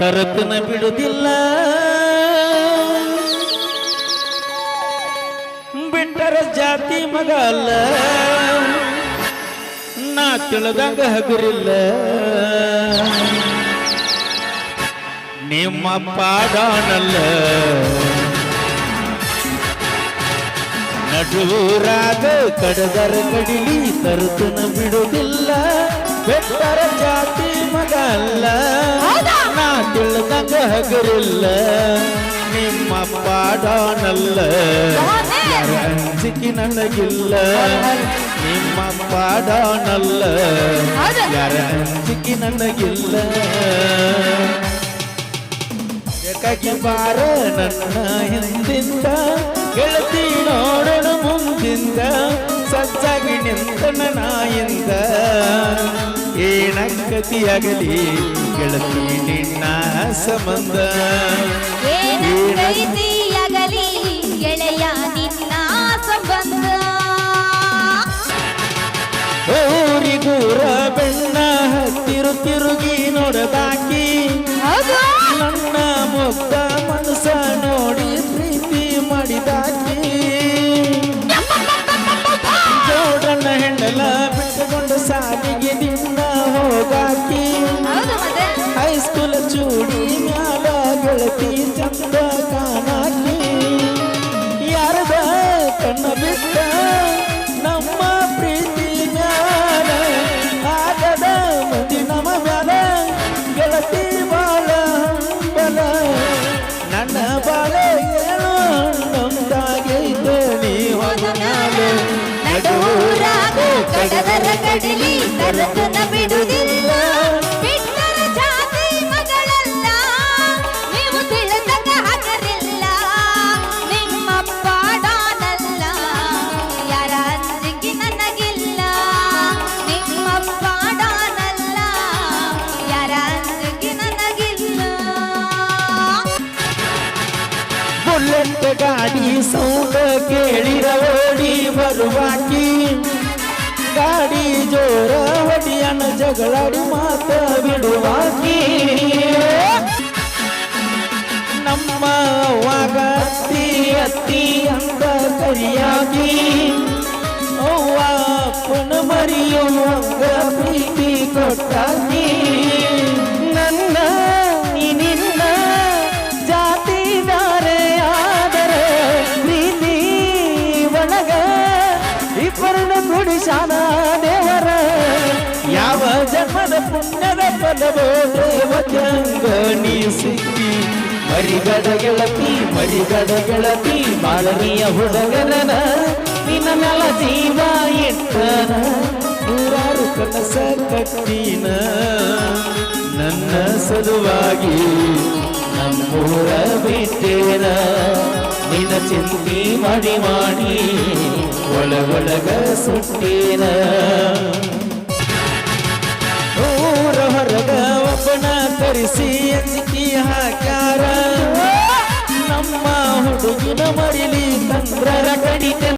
ತರತನ ಬಿಡುದಿಲ್ಲ. ಬಿಟ್ಟರ ಜಾತಿ ಮಗ ಅಲ್ಲ. ನಾ ತಿಳಿದಂಗ ಹಗುರಿಲ್ಲ. ನಿಮ್ಮ ಪಾಡಾನಲ್ಲ ನಡುರಾಗ ಕಡದರ ಕಡಿಲಿ ತರತನ ಬಿಡುವುದಿಲ್ಲ ಬೆಟ್ಟರ ಜಾತಿ ಮಗ ಅಲ್ಲ. ತಿಳಿದಾಗ ಹಗರಿಲ್ಲ ನಿಮ್ಮ ಪಾಡಾನಲ್ಲ ಅಂಜಿಕೆ ನನಗಿಲ್ಲ ನಿಮ್ಮ ಪಾಡಾನಲ್ಲ ಯಾರ ಅಂಜಿಕೆ ನನಗಿಲ್ಲ ಬೇಕಾಗಿ ಬಾರ ನನ್ನ ಹಿಂದಿಂದ ಗೆಳತಿ ನೋಡೋಣ ಮುಂದಿಂದ ಸಜ್ಜಾಗಿ ನಿಂತ ನಾಯಿಂದ ಏನಕ್ಕತಿಯಾಗಲಿ ಗೆಳತಿ ನಿನ್ನ ಸಂಬಂಧ. ಏನಗಲಿ ಗೆಳೆಯ ನಿನ್ನ ಸಂಬಂಧ. ಊರಿಗೂರ ಬೆಣ್ಣ ಹತ್ತಿರು ತಿರುಗಿ ನೋಡದಾಕಿ. ಹೌದು. ನನ್ನ ಮುಕ್ತ ಮನಸ ನೋಡಿ ಪ್ರೀತಿ ಮಾಡಿದಾಕಿ. ಜೋಡನ್ನ ಹೆಣ್ಣಲ ಬಿಟ್ಟುಕೊಂಡು ಸಾಲಿಗೆ ನಿನ್ನ ಹೋಗಾಕಿ. ಹೈಸ್ಕೂಲ್ ಚೂಡಿ ಮ್ಯಾಲ ಗೆಳತಿ ಚಂದ ಕಾಣಾಕಿ. ಯಾರದ ಕಣ್ಣ ಬಿಟ್ಟ ನಮ್ಮ ಪ್ರೀತಿ ಮ್ಯಾಲ, ಆಗದ ಮಂದಿ ನಮ್ಮ ಮ್ಯಾಲ, ಗೆಳತಿ ಬಾಳ ಬಲ. ನನ್ನ ಬಾಳ ನಮ್ದಾಗೈತೆ ನೀ ಹೋದ ಮ್ಯಾಲ. ಕಡಲಿ ತರತನ ಬಿಡುವುದಿಲ್ಲ ಗಾಡಿ ಸೌಂಡ್ ಕೇಳಿರ ಓಡಿ ಬರುವಾಕಿ ಗಾಡಿ ಜೋರ ಹೊಡಿಯನ ಜಗಳಾಡಿ ಮಾತ ಬಿಡುವಾಕಿ ನಮ್ಮ ಅವ್ವಾಗ ಅತ್ತಿ ಅತ್ತಿ ಅಂತ ಕರಿಯಾಗಿ ಅವ್ವ ಅಪ್ಪನ ಮರಿಯುವಂಗ ಪ್ರೀತಿ ಕೊಟ್ಟಾಗಿ ಗುಡಿಸಾನ ದೇವರ, ಯಾವ ಜನ್ಮದ ಪುಣ್ಯದ ಫಲವೋ ದೇವಜಂಗ ನೀ ಸಿಕ್ಕಿ. ಮರಿಗದ ಗೆಳತಿ ಮರಿಗದ ಗೆಳತಿ ಬಾಳನಿಯ ಹುಡುಗನನ, ನಿನ್ನ ಮೇಲ ಜೀವ ಇಟ್ಟನ. ನೂರಾರು ಕನಸ ಕಟ್ಟಿನ ನನ್ನ ಸಲುವಾಗಿ ನಮ್ಮೂರ ಬಿಟ್ಟೇನ. ನಿನ್ನ ಚಿಂತಿ ಮಾಡಿ ಮಾಡಿ ಒಳಗೊಳಗ ಸುಟ್ಟೇನ ಊರ ಹೊರಗ ಒಬ್ಬನ ಕರೆಸಿ ಅಂಜಿಕೆ ಹಾಕಾರ ನಮ್ಮ ಹುಡುಗಿನ ಮರಿಲಿ ತಂದ್ರರ ಕಡಿತ.